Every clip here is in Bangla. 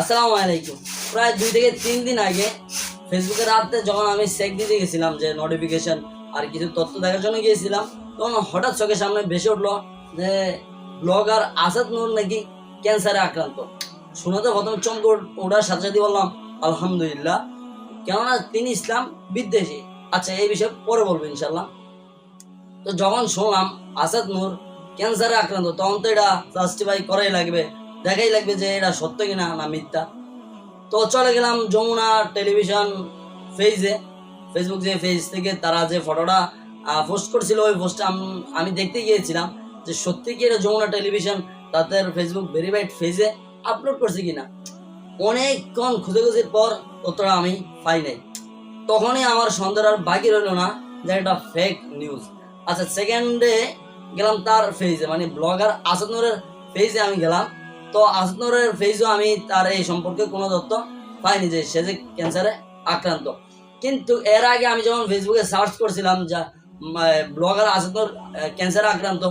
আসসালামু আলাইকুম। প্রায় দুই থেকে তিন দিন আগে ফেসবুকে রাতে যখন আমি চেক দিতে গেছিলাম যে নোটিফিকেশন আর কিছু তথ্য দেখার জন্য গিয়েছিলাম, তখন হঠাৎ চোখের সামনে ভেসে উঠল যে ব্লগার আসাদ নূর নাকি ক্যান্সারে আক্রান্ত। শুনেতে প্রথমে চমকে ওঠার সাথে সাথে বললাম, আলহামদুলিল্লাহ। কেননা তিনি ইসলাম বিদ্বেষী। আচ্ছা এই বিষয়ে পরে বলব ইনশাল্লাহ তো যখন শুনলাম আসাদ নূর ক্যান্সারে আক্রান্ত, তখন তো এটা জাস্টিফাই করাই লাগবে। দেখাই লাগবে যে এটা সত্য কিনা না মিথ্যা। তো চলে গেলাম যমুনা টেলিভিশন ফেজে ফেসবুক যে ফেজ থেকে তারা যে ফটোটা পোস্ট করছিল, ওই পোস্টটা আমি দেখতে গিয়েছিলাম যে সত্যি কি এটা যমুনা টেলিভিশন তাদের ফেসবুক ভেরিফাইড ফেজে আপলোড করছে কিনা। অনেকক্ষণ খুঁজে পর ততটা আমি পাই নাই। তখনই আমার সন্দেহ আর বাকি রইল না যে এটা ফেক নিউজ আচ্ছা সেকেন্ডে গেলাম তার ফেজে মানে ব্লগার আসাদ নূরের ফেজে আমি গেলাম। তো আসাদ নূরের পেজও আমি তার এই সম্পর্কে কোনো তথ্য পাইনি যে সে যে ক্যান্সারে আক্রান্ত। কিন্তু এর আগে আমি যখন ফেসবুকে সার্চ করছিলাম যা ব্লগার আসাদ নূর ক্যান্সারে আক্রান্ত,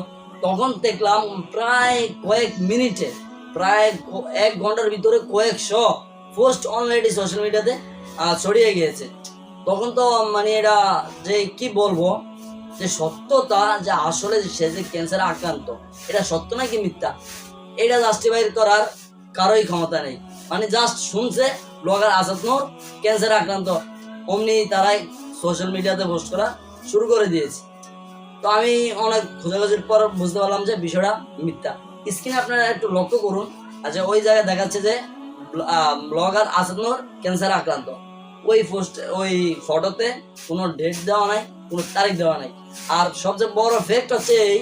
তখন দেখলাম প্রায় কয়েক মিনিটে, প্রায় এক ঘণ্টার ভিতরে কয়েকশো পোস্ট অলরেডি সোশ্যাল মিডিয়াতে ছড়িয়ে গিয়েছে। তখন তো মানে এটা যে কি বলব, যে সত্যতা যে আসলে সে যে ক্যান্সারে আক্রান্ত, এটা সত্য নাকি মিথ্যা? এটা জাস্টিফাই করার কারোই ক্ষমতা নেই। মানে জাস্ট শুনছে ব্লগার আসাদ নূর ক্যান্সারে আক্রান্ত। অমনি তারাই সোশ্যাল মিডিয়াতে পোস্ট করা শুরু করে দিয়েছে। তো আমি অনেক খোঁজাখুঁজির পর বুঝতে পারলাম যে বিষয়টা মিথ্যা। স্ক্রিনে আপনারা একটু লক্ষ্য করুন আচ্ছা ওই জায়গায় দেখাচ্ছে যে ব্লগার আসাদ নূর ক্যান্সারে আক্রান্ত। ওই পোস্ট ওই ফটোতে কোনো ডেট দেওয়া নাই, কোনো তারিখ দেওয়া নাই। আর সবচেয়ে বড় ফ্যাক্ট হচ্ছে এই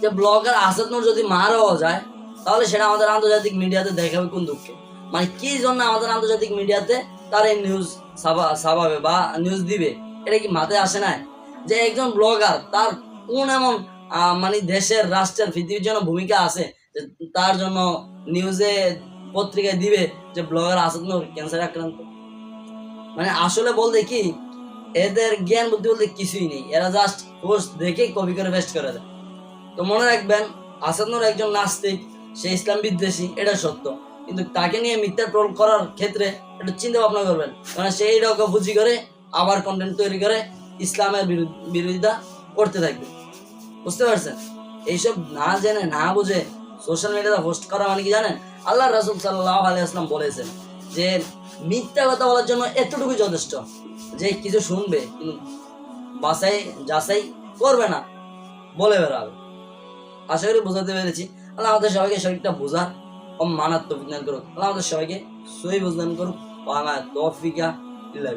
যে ব্লগার আসাদ নূর যদি মারাও যায়, তাহলে সেটা আমাদের আন্তর্জাতিক মিডিয়াতে দেখাবে কোন দুঃখে? মানে কি জন্য আমাদের আন্তর্জাতিক মিডিয়াতে তার এই নিউজ ছাপাবে বা নিউজ দিবে? এটা কি মাথায় আসে না যে একজন ব্লগার তার কোন এমন মানে দেশের, রাষ্ট্রের, পৃথিবীর জন্য ভূমিকা আছে, যে তার জন্য নিউজে পত্রিকায় দিবে যে ব্লগার আসাদ নূর ক্যান্সার আক্রান্ত? মানে আসলে বলতে কি, এদের জ্ঞান বুদ্ধি বলতে কিছুই নেই। এরা জাস্ট পোস্ট দেখে কপি করে বেস্ট করে দেয়। তো মনে রাখবেন আসাদ নূর একজন নাস্তিক, সে ইসলাম বিদ্বেষী, এটা সত্য। কিন্তু তাকে নিয়ে মিথ্যা ট্রোল করার ক্ষেত্রে একটু চিন্তা ভাবনা করবেন। কারণ সে এইটাকে বুঝি করে আবার কন্টেন্ট তৈরি করে ইসলামের বিরোধিতা করতে থাকবে। বুঝতে পারছেন? এইসব না জেনে, না বুঝে সোশ্যাল মিডিয়াতে পোস্ট করা মানে কি জানেন? আল্লাহ রাসুল সাল্লাহ আলিয়াস্লাম বলেছেন যে, মিথ্যা কথা বলার জন্য এতটুকু যথেষ্ট যে কিছু শুনবে, কিন্তু বাসাই যাচাই করবে না, বলে বেড়াবে। আশা করি বোঝাতে পেরেছি। আল্লাহ আমাদের সবাইকে শরীরটা বোঝা ও মানাত্মক বিজ্ঞান করুক। আল্লাহ আমাদের সবাইকে সই বোঝান করুক। আমার তৌফিকা ইল্লাহ।